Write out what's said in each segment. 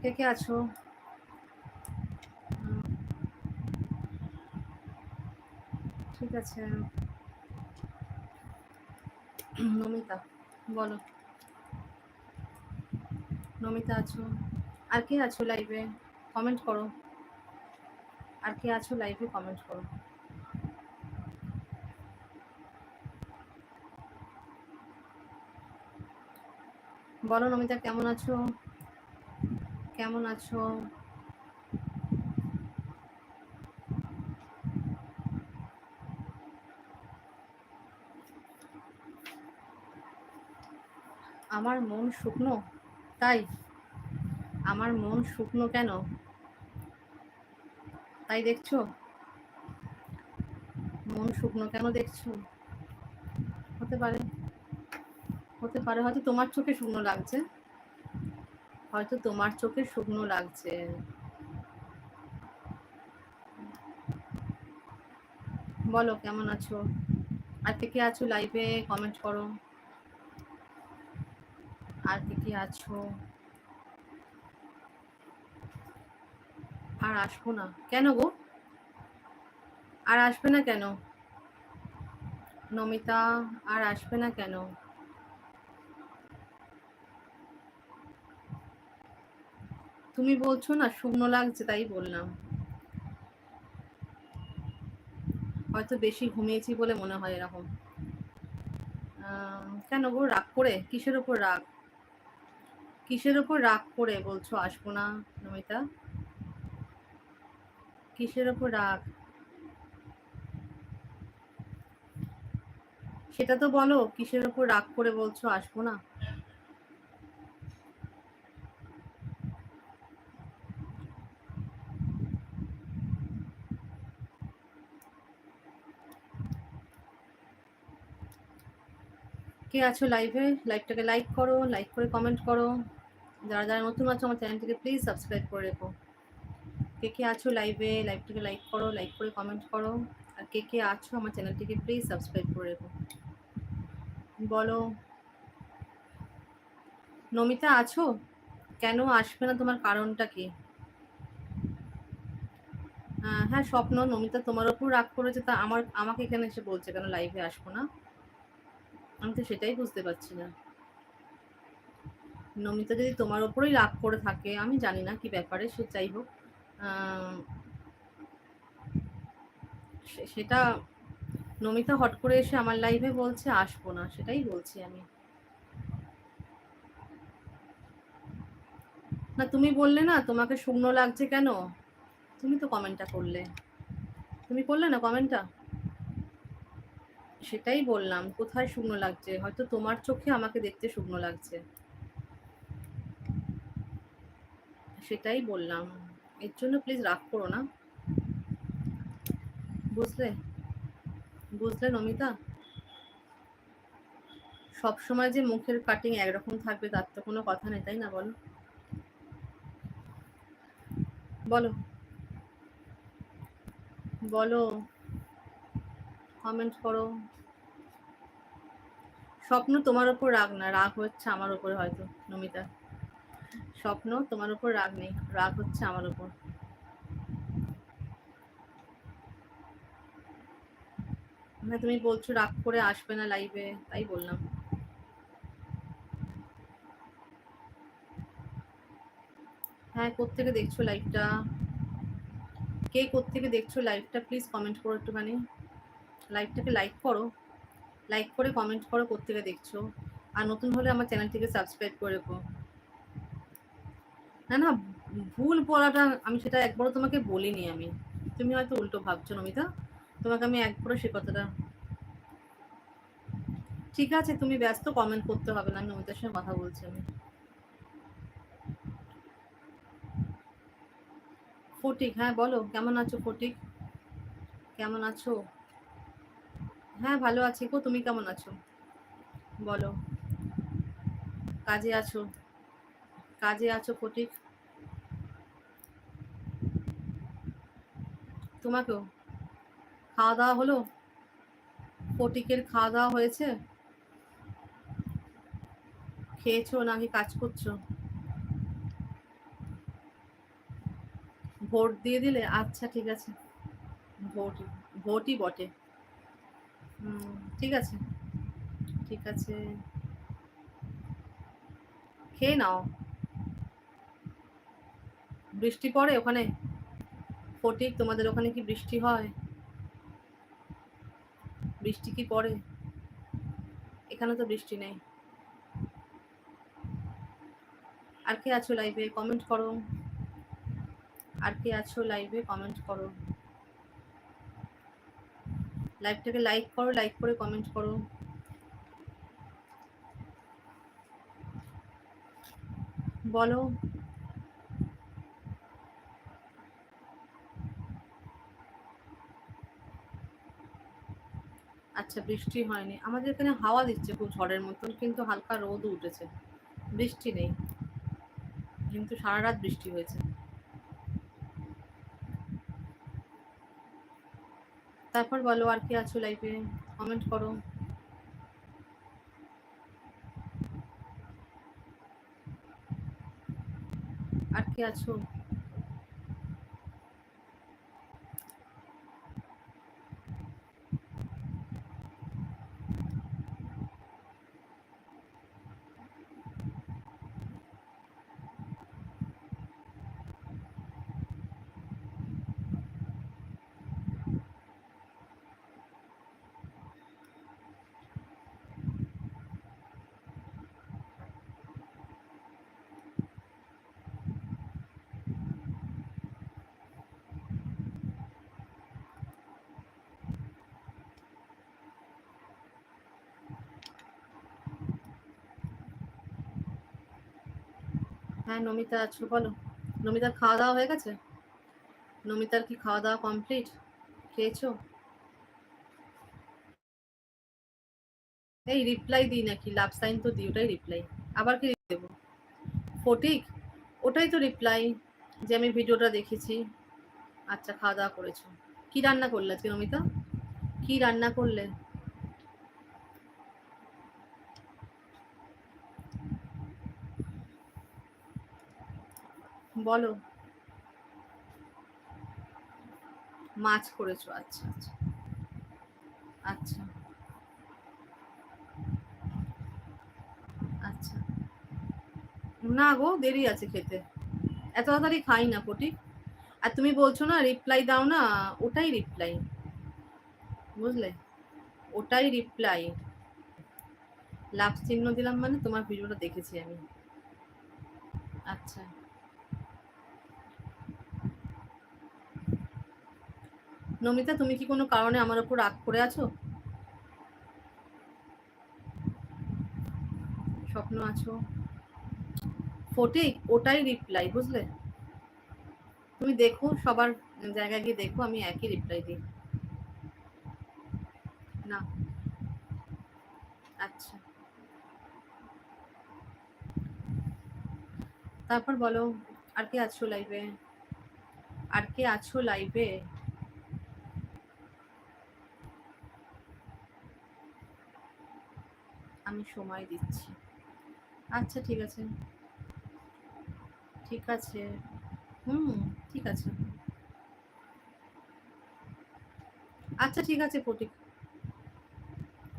কে কে আছো? ঠিক আছে। নমিতা, বলো। নমিতা আছো। আর কে আছো লাইভে কমেন্ট করো। আর কে আছো লাইভে কমেন্ট করো। বলো নমিতা, কেমন আছো? কেমন আছো? আমার মন শুকনো? তাই? আমার মন শুকনো কেন? তাই দেখছ? মন শুকনো কেন দেখছ? হতে পারে। হতে পারে, হয়তো তোমার চোখে শুকনো লাগছে। হয়তো তোমার চোখে শুকনো লাগছে। বলো, কেমন আছো? আর কে কে আছো লাইভে কমেন্ট করো। আর কে কে আছো? আর আসব না। কেন গো? আর আসবে না কেন? নমিতা, আর আসবে না কেন? তুমি বলছো না, শুকনো লাগছে তাই বললাম। হয়তো বেশি ঘুমিয়েছি বলে মনে হয় এরকম। কেন গো, রাগ করে? কিসের ওপর রাগ? কিসের ওপর রাগ করে বলছো? আসব না, নমিতা? কিসের ওপর রাগ? সেটা তো বলো, কিসের ওপর রাগ করে বলছো? আসব না। কে আছো লাইভে লাইভটাকে লাইক করো লাইক করে কমেন্ট করো। যারা যারা নতুন আছো আমার চ্যানেলটিকে প্লিজ সাবস্ক্রাইব করে রেখো। কে কে আছো লাইভে লাইভটাকে লাইক করো লাইক করে কমেন্ট করো। আর কে কে আছো আমার চ্যানেলটিকে প্লিজ সাবস্ক্রাইব করে রেখো। বলো, নমিতা আছো? কেন আসবে না তোমার কারণটা কি? হ্যাঁ স্বপ্ন, নমিতা তোমার ওপর রাগ করেছে, তা আমার, আমাকে এখানে এসে বলছে কেন লাইভে আসব না? আমি তো সেটাই বুঝতে পারছি না। নমিতা যদি তোমার ওপরেই রাগ করে থাকে, আমি জানি না কি ব্যাপারে, সে যাই হোক সেটা নমিতা হট করে এসে আমার লাইভে বলছে, আসব না, সেটাই বলছি আমি। না, তুমি বললে না, তোমাকে শুকনো লাগছে কেন? তুমি তো কমেন্টটা করলে। তুমি করলে না কমেন্টটা সেটাই বললাম, কোথায় শুকনো লাগছে? হয়তো তোমার চোখে আমাকে দেখতে শুকনো লাগছে। সেটাই বললাম। এর জন্য প্লিজ রাগ করো না। বুঝলে? বুঝলে নমিতা? সব সময় যে মুখের কাটিং একরকম থাকবে, তার তো কোনো কথা নেই, তাই না বলো? বলো। বলো। কমেন্ট করো। স্বপ্ন তোমার ওপর রাগ না, রাগ হচ্ছে আমার ওপর হয়তো, নমিতা। স্বপ্ন তোমার ওপর রাগ নেই, রাগ হচ্ছে আমার ওপর হ্যাঁ তুমি বলছো রাগ করে আসবে না লাইভে তাই বললাম। হ্যাঁ কোত্থেকে দেখছ লাইভটা কে কোত্থেকে দেখছ লাইভটা প্লিজ কমেন্ট করো একটুখানি। লাইভটাকে লাইক করো লাইক করে কমেন্ট করো কোথেকে দেখছ। আর নতুন হলে আমার চ্যানেলটিকে সাবস্ক্রাইব করে রেখো। না না, ভুল বলাটা আমি সেটা একবারও তোমাকে বলিনি আমি। তুমি হয়তো উল্টো ভাবছ, নমিতা। তোমাকে আমি একবারও সে কথাটা ঠিক আছে, তুমি ব্যস্ত কমেন্ট করতে হবে না, আমি নমিতার সঙ্গে কথা বলছি আমি। ফটিক হ্যাঁ বলো, কেমন আছো ফটিক? কেমন আছো? হ্যাঁ ভালো আছি গো। তুমি কেমন আছো? বলো। কাজে আছো? কাজে আছো ফটিক? তোমাকেও? খাওয়া দাওয়া হলো? ফটিকের খাওয়া দাওয়া হয়েছে? খেয়েছো নাকি কাজ করছ? ভোট দিয়ে দিলে? আচ্ছা ঠিক আছে। ভোট, ভোটই বটে। ঠিক আছে? ঠিক আছে। খেয়ে নাও। বৃষ্টি পড়ে ওখানে? ফটিক তোমাদের ওখানে কি বৃষ্টি হয়? বৃষ্টি কি পড়ে? এখানে তো বৃষ্টি নেই। আর কে আছো লাইভে কমেন্ট করো। আর কে আছো লাইভে কমেন্ট করো। লাইভটাকে লাইক করো লাইক করে কমেন্ট করো। বলো। আচ্ছা বৃষ্টি হয়নি। আমাদের এখানে হাওয়া দিচ্ছে খুব ঝড়ের মতন, কিন্তু হালকা রোদ উঠেছে। বৃষ্টি নেই। কিন্তু সারা রাত বৃষ্টি হয়েছে। তারপর বলো আর কি আছো লাইফে কমেন্ট করো। আর কি আছো? হ্যাঁ নমিতা আছো বলো। নমিতার খাওয়া দাওয়া হয়ে গেছে? নমিতার কি খাওয়া দাওয়া কমপ্লিট খেয়েছো? এই রিপ্লাই দিই নাকি লাভ সাইন তো দিই, ওটাই রিপ্লাই আবার কি দেবো? ফটিক, ওটাই তো রিপ্লাই যে আমি ভিডিওটা দেখেছি। আচ্ছা খাওয়া দাওয়া করেছ। কি রান্না করলে আজকে নমিতা? কি রান্না করলে? বলো। মাছ করেছ আচ্ছা আচ্ছা। আচ্ছা। আচ্ছা। না গো, দেরি আছে খেতে। এত তাড়াতাড়ি খাই না, পটি। আর তুমি বলছো না রিপ্লাই দাও না, ওটাই রিপ্লাই বুঝলে? ওটাই রিপ্লাই লাভ চিহ্ন দিলাম মানে তোমার ভিডিওটা দেখেছি আমি। আচ্ছা। নমিতা, তুমি কি কোনো কারণে আমার উপর রাগ করে আছো? স্বপ্ন আছো। ফটিক ওটাই রিপ্লাই বুঝলে? তুমি দেখো, সবার জায়গায় গিয়ে দেখো, আমি একই রিপ্লাই দিই। না। আচ্ছা। তারপর বলো, আর কে আছো লাইভে আর কে আছো লাইভে আমি সময় দিচ্ছি। আচ্ছা ঠিক আছে। ঠিক আছে। হুম, ঠিক আছে। আচ্ছা ঠিক আছে, প্রতীক।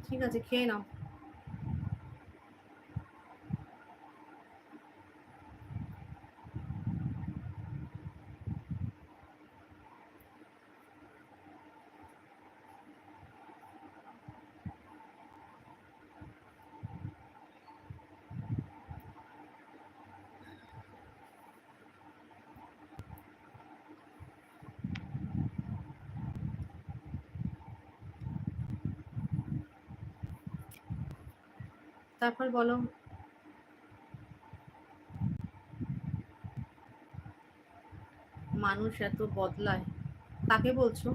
ঠিক আছে, খেয়ে নাও। তারপর বলো। মানুষ এত বদলায়। কাকে বলছো?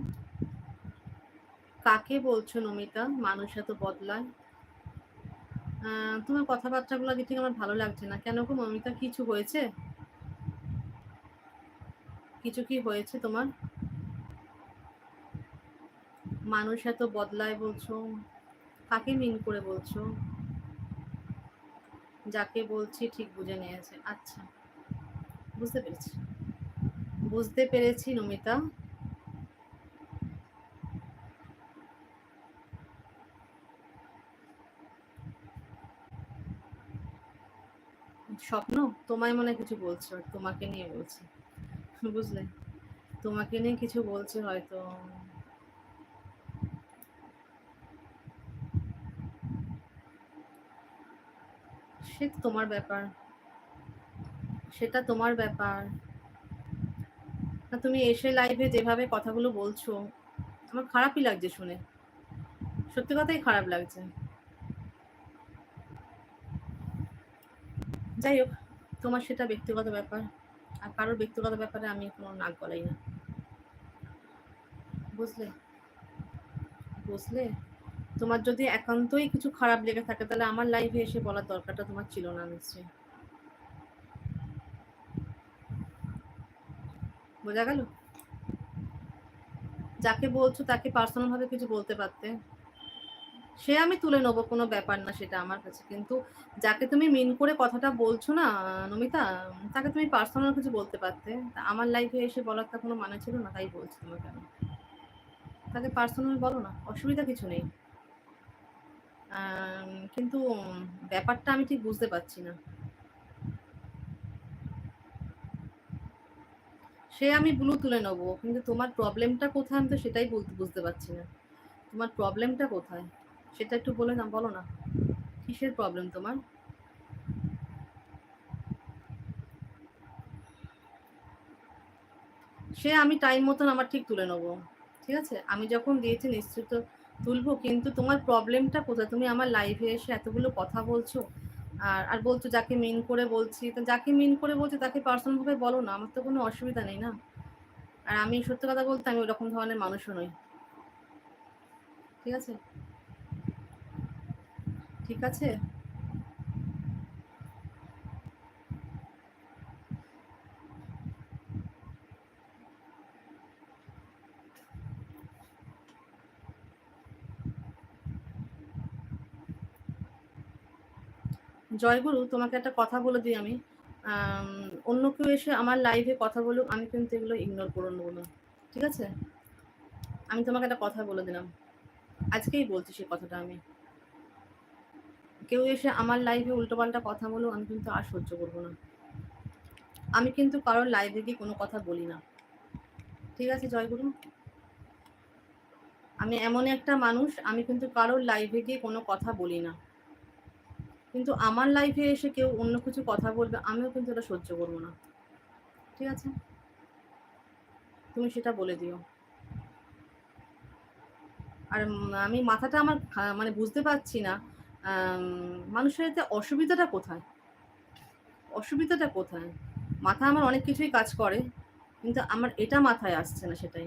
কাকে বলছো নমিতা? মানুষ এত বদলায়। তোমার কথাবার্তাগুলো দিক থেকে আমার ভালো লাগছে না। কেন গো নমিতা, কিছু হয়েছে? কিছু কি হয়েছে তোমার? মানুষ এত বদলায় বলছো। কাকে মিন করে বলছো? যাকে বলছি ঠিক বুঝে নিয়েছে। আচ্ছা বুঝতে পেরেছি। বুঝতে পেরেছি, নমিতা। স্বপ্ন? তোমায় মনে কিছু বলছো, তোমাকে নিয়ে বলছি। বুঝলে? তোমাকে নিয়ে কিছু বলছে হয়তো। সে তোমার ব্যাপার। সেটা তোমার ব্যাপার। না, তুমি এসে লাইভে যেভাবে কথাগুলো বলছো, আমার খারাপই লাগছে শুনে। সত্যি কথাই খারাপ লাগছে। যাই হোক, তোমার সেটা ব্যক্তিগত ব্যাপার। আর কারোর ব্যক্তিগত ব্যাপারে আমি কোনো নাক গলাই না বুঝলে? বুঝলে? তোমার যদি একান্তই কিছু খারাপ লেগে থাকে, তাহলে আমার লাইফে এসে বলার দরকারটা তোমার ছিল না নিশ্চয়ই। বোঝা গেল? যাকে বলছো তাকে পার্সোনাল ভাবে কিছু বলতে পারতে। সে আমি তুলে নেব, কোনো ব্যাপার না সেটা আমার কাছে। কিন্তু যাকে তুমি মিন করে কথাটা বলছো না, নমিতা, তাকে তুমি পার্সোনাল কিছু বলতে পারতে। আমার লাইফে এসে বলার তা কোনো মানে ছিল না, তাই বলছি তোমাকে আমি। তাকে পার্সোনাল বলো না, অসুবিধা কিছু নেই। কিন্তু ব্যাপারটা আমি ঠিক বুঝতে পারছি না। সে আমি ব্লু তুলে নেব, কিন্তু তোমার প্রবলেমটা কোথায় আমি তো সেটাই বলতে বুঝতে পারছি না। তোমার প্রবলেমটা কোথায়? সেটা একটু বলে না, বলো না। কিসের প্রবলেম তোমার? সে আমি টাইম মতন আমার ঠিক তুলে নেব, ঠিক আছে? আমি যখন দিয়েছি নিশ্চিত তুলবো, কিন্তু তোমার প্রবলেমটা কোথায়? তুমি আমার লাইভে এসে এতগুলো কথা বলছো। আর আর বলছো যাকে মিন করে বলছি, তো যাকে মিন করে বলছো তাকে পার্সোনালভাবে বলো না, আমার তো কোনো অসুবিধা নেই না। আর আমি সত্যি কথা বলতে আমি ওরকম ধরনের মানুষও নই। ঠিক আছে? ঠিক আছে? জয়গুরু, তোমাকে একটা কথা বলে দিই আমি। অন্য কেউ এসে আমার লাইভে কথা বলুক, আমি কিন্তু এগুলো ইগনোর করে নেব না। ঠিক আছে? আমি তোমাকে একটা কথা বলে দিলাম। আজকেই বলছি সে কথাটা আমি। কেউ এসে আমার লাইভে উল্টোপাল্টা কথা বলুক, আমি কিন্তু আর সহ্য করব না। আমি কিন্তু কারোর লাইভে গিয়ে কোনো কথা বলি না। ঠিক আছে, জয়গুরু? আমি এমন একটা মানুষ, আমি কিন্তু কারোর লাইভে গিয়ে কোনো কথা বলি না। কিন্তু আমার লাইফে এসে কেউ অন্য কিছু কথা বলবে, আমিও কিন্তু এটা সহ্য করব না। ঠিক আছে? তুমি সেটা বলে দিও। আর আমি মাথাটা আমার মানে বুঝতে পারছি না মানুষের এতে অসুবিধাটা কোথায়? অসুবিধাটা কোথায়? মাথা আমার অনেক কিছুই কাজ করে, কিন্তু আমার এটা মাথায় আসছে না সেটাই।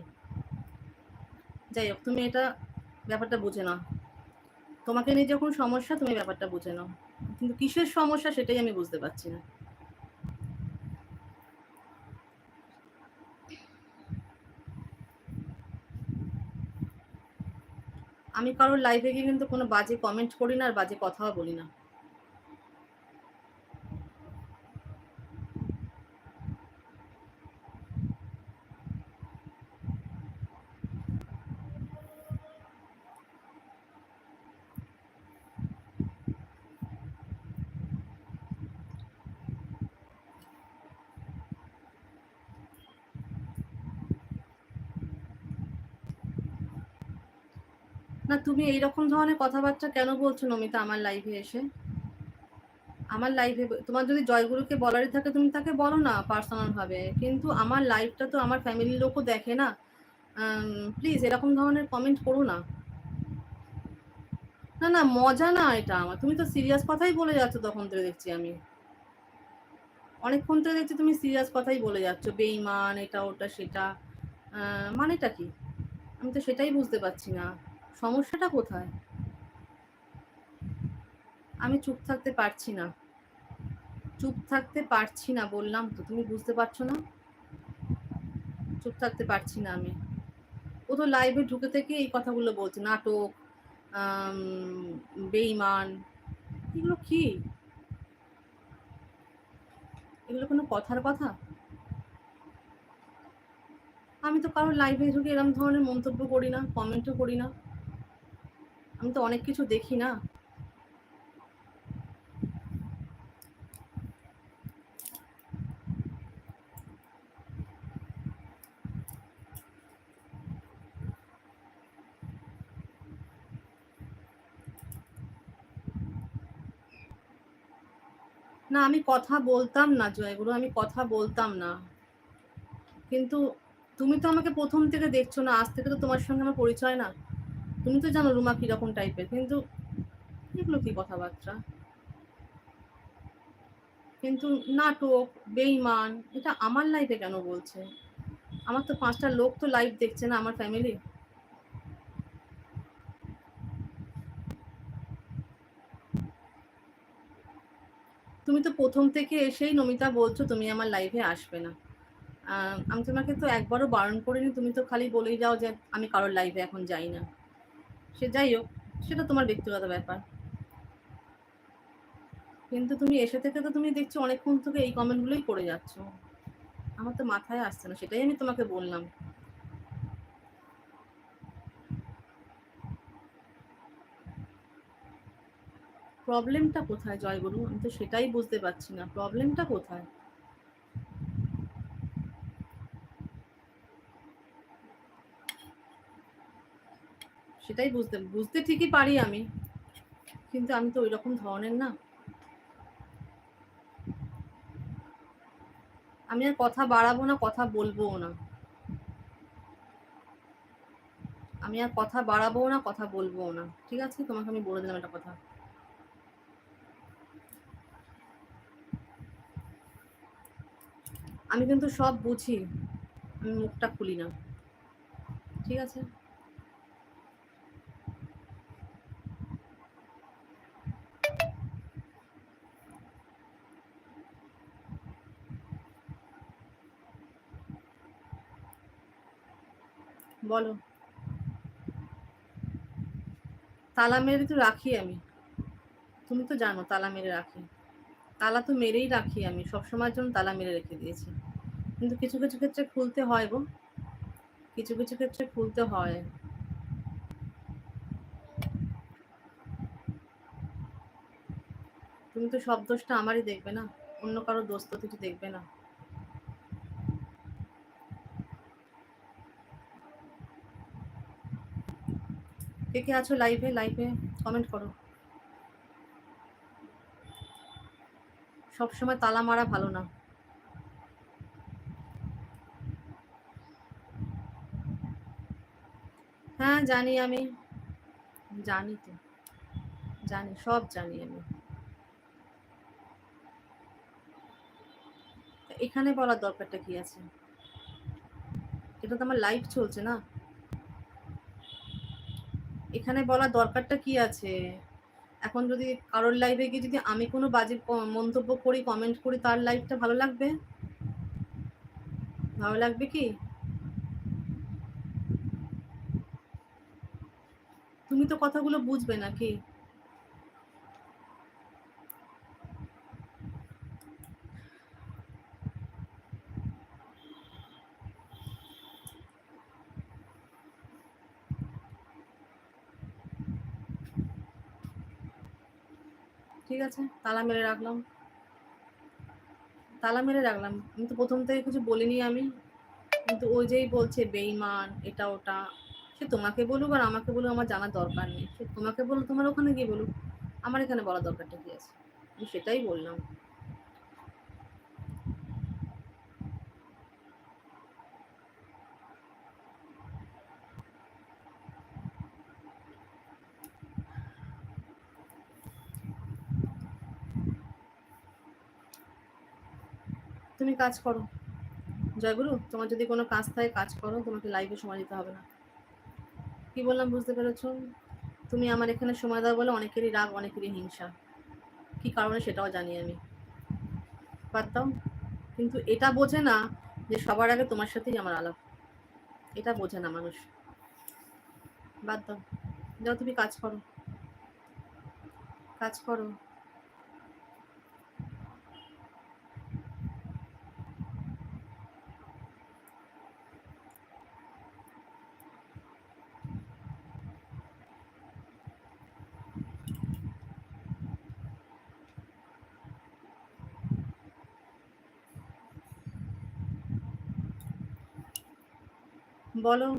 যাই হোক, তুমি এটা ব্যাপারটা বুঝে নাও। তোমাকে নিয়ে যখন সমস্যা তুমি ব্যাপারটা বুঝে নাও। কিন্তু কিসের সমস্যা সেটাই আমি বুঝতে পারছি না। আমি কারোর লাইভে গিয়ে কিন্তু কোনো বাজে কমেন্ট করি না আর বাজে কথাও বলি না। না, তুমি এইরকম ধরনের কথাবার্তা কেন বলছো নমিতা আমার লাইভে এসে? আমার লাইভে তোমার যদি জয়গুরুকে বলারই থাকে, তুমি তাকে বলো না পার্সোনাল ভাবে। কিন্তু আমার লাইভটা তো আমার ফ্যামিলির লোকও দেখে না। প্লিজ এরকম ধরনের কমেন্ট করো না। না না, মজা না এটা আমার। তুমি তো সিরিয়াস কথাই বলে যাচ্ছ তখন ধরে দেখছি আমি। অনেকক্ষণ ধরে দেখছি তুমি সিরিয়াস কথাই বলে যাচ্ছ। বেইমান, এটা, ওটা, সেটা। মানেটা কি? আমি তো সেটাই বুঝতে পারছি না। সমস্যাটা কোথায়? আমি চুপ থাকতে পারছি না। চুপ থাকতে পারছি না বললাম তো, তুমি বুঝতে পারছ না? চুপ থাকতে পারছি না আমি। ও তো লাইভে ঢুকে থেকে এই কথাগুলো বলছে, নাটক বেইমান, এগুলো কি? এগুলো কোনো কথার কথা? আমি তো কারোর লাইভে ঢুকে এরকম ধরনের মন্তব্য করি না কমেন্টও করি না। আমি তো অনেক কিছু দেখি না। না, আমি কথা বলতাম না, জয়গুরু, আমি কথা বলতাম না। কিন্তু তুমি তো আমাকে প্রথম থেকে দেখছ না, আজ থেকে তো তোমার সঙ্গে আমার পরিচয় না। তুমি তো জানো রুমা কীরকম টাইপের কিন্তু এগুলো কি কথাবার্তা? কিন্তু নাটক, বেইমান, এটা আমার লাইফে কেন বলছে? আমার তো পাঁচটা লোক তো লাইভ দেখছে না আমার ফ্যামিলি তুমি তো প্রথম থেকে এসেই নমিতা বলছো তুমি আমার লাইভে আসবে না। আমি তোমাকে তো একবারও বারণ করিনি, তুমি তো খালি বলেই যাও যে আমি কারোর লাইভে এখন যাই না। সে যাই হোক, সেটা তোমার ব্যক্তিগত ব্যাপার। কিন্তু তুমি এসে থেকে তো তুমি দেখছ অনেকক্ষণ থেকে এই কমেন্টগুলোই করে যাচ্ছ। আমার তো মাথায় আসছে না, সেটাই আমি তোমাকে বললাম। প্রবলেমটা কোথায় জয়গুরু? আমি তো সেটাই বুঝতে পারছি না। প্রবলেমটা কোথায়? সেটাই বুঝতে বুঝতে ঠিকই পারি আমি। কিন্তু আমি তো ওই রকম ধরনের না। আমি আর কথা বাড়াবো না, কথা বলবোও না। আমি আর কথা বাড়াবো না, কথা বলব না। ঠিক আছে? তোমাকে আমি বলে দিলাম একটা কথা। আমি কিন্তু সব বুঝি, আমি মুখটা খুলি না। ঠিক আছে? বলো। তালা মেরে তো রাখি আমি। তুমি তো জানো তালা মেরে রাখি। তালা তো মেরেই রাখি আমি। সবসময়ের জন্য তালা মেরে রেখে দিয়েছি। কিন্তু কিছু কিছু ক্ষেত্রে খুলতে হয় গো। কিছু কিছু ক্ষেত্রে খুলতে হয়। তুমি তো সব দোষটা আমারই দেখবে না। অন্য কারও দোষ তো কিছু দেখবে না। কে কে আছো লাইভে লাইভে কমেন্ট করো। সবসময় তালা মারা ভালো না। হ্যাঁ জানি আমি। জানি তো। জানি, সব জানি আমি। এখানে বলার দরকারটা কি আছে? এটা তো আমার লাইভ চলছে না? এখানে বলা দরকারটা কি আছে? এখন যদি কারোর লাইভে গিয়ে যদি আমি কোনো বাজে মন্তব্য করি কমেন্ট করি, তার লাইভটা ভালো লাগবে? ভালো লাগবে কি? তুমি তো কথাগুলো বুঝবে নাকি? আছে? তালা মেরে রাখলাম। তালা মেরে রাখলাম। কিন্তু প্রথম থেকে কিছু বলিনি আমি। কিন্তু ওই যেই বলছে বেইমান এটা, ওটা, সে তোমাকে বলুক আর আমাকে বলুক, আমার জানার দরকার নেই। সে তোমাকে বলুক, তোমার ওখানে গিয়ে বলুক। আমার এখানে বলার দরকারটা কি আছে? আমি সেটাই বললাম। তুমি কাজ করো। জয়গুরু, তোমার যদি কোনো কাজ থাকে কাজ করো, তোমাকে লাইভে সময় দিতে হবে না। কি বললাম বুঝতে পেরেছ? তুমি আমার এখানে সময় দাও বলে অনেকেরই রাগ, অনেকেরই হিংসা। কি কারণে সেটাও জানি আমি। পারতাম? কিন্তু এটা বোঝে না যে সবার আগে তোমার সাথেই আমার আলাপ। এটা বোঝে না মানুষ। বাদ দাও। যাও তুমি কাজ করো। কাজ করো। বলো।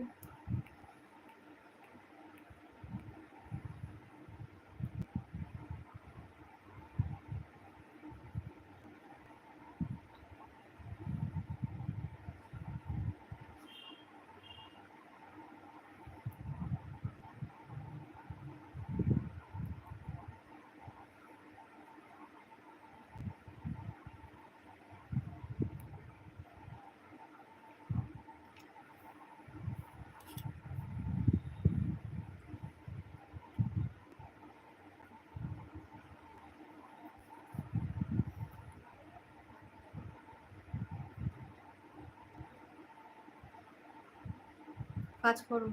কাজ করো।